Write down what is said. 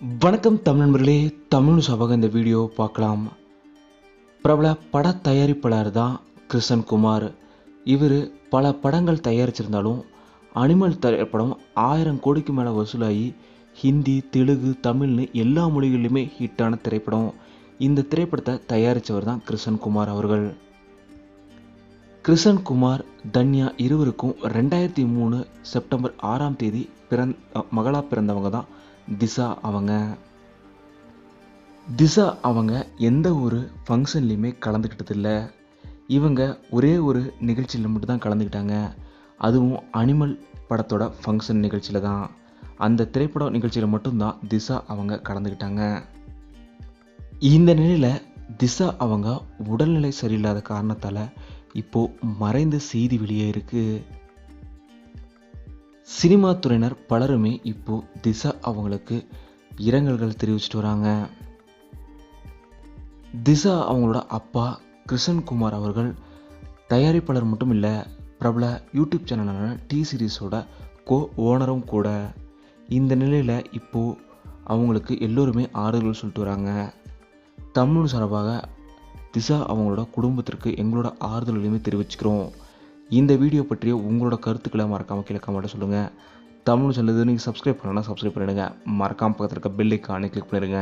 வணக்கம் தமிழ் நண்பர்களே தமிழ் சபக இந்த வீடியோ பார்க்கலாம். பிரபல பட தயாரிப்பாளர் தான் கிருஷ்ணன் குமார். இவர் பல படங்கள் தயாரிச்சிருந்தாலும் அனிமல் திரைப்படம் ஆயிரம் கோடிக்கு மேலே வசூலாகி ஹிந்தி தெலுங்கு தமிழ்னு எல்லா மொழிகளிலுமே ஹிட்டான திரைப்படம். இந்த திரைப்படத்தை தயாரித்தவர் தான் கிருஷ்ணன் குமார் அவர்கள். கிருஷன் குமார் தன்யா இருவருக்கும் ரெண்டாயிரத்தி மூணு செப்டம்பர் ஆறாம் தேதி பிறந் மகளா பிறந்தவங்க தான் திசா அவங்க திசா அவங்க எந்த ஒரு ஃபங்க்ஷன்லேயுமே கலந்துக்கிட்டதில்லை இவங்க ஒரே ஒரு நிகழ்ச்சியில் மட்டும்தான் கலந்துக்கிட்டாங்க. அதுவும் அனிமல் படத்தோட ஃபங்க்ஷன் நிகழ்ச்சியில் தான். அந்த திரைப்பட நிகழ்ச்சியில் மட்டும்தான் திசா அவங்க கலந்துக்கிட்டாங்க. இந்த நிலையில் திசா அவங்க உடல்நிலை சரியில்லாத காரணத்தால் இப்போது மறைந்த செய்தி வெளியே இருக்குது சினிமா துறையினர் பலருமே இப்போது திசா அவங்களுக்கு இரங்கல்கள் தெரிவிச்சிட்டு வராங்க. திசா அவங்களோட அப்பா கிருஷ்ணன் குமார் அவர்கள் தயாரிப்பாளர் மட்டும் இல்லை பிரபல யூடியூப் சேனலான டி சீரீஸோட கோ ஓனரும் கூட. இந்த நிலையில் இப்போது அவங்களுக்கு எல்லோருமே ஆறுதல் சொல்லிட்டு வராங்க. தமிழ் சார்பாக திசா அவங்களோட குடும்பத்திற்கு எங்களோட ஆறுதலையுமே தெரிவிச்சுக்கிறோம். இந்த வீடியோ பற்றிய உங்களோட கருத்துக்களை மறக்காமல் கீழே கமெண்ட்டை சொல்லுங்கள் தமிழ் சொல்லுது நீங்கள் சப்ஸ்கிரைப் பண்ணலாம் சப்ஸ்கிரைப் பண்ணிடுங்க. மறக்காமல் பக்கத்தில் இருக்க பெல் ஐக்கானே கிளிக் பண்ணிடுங்க.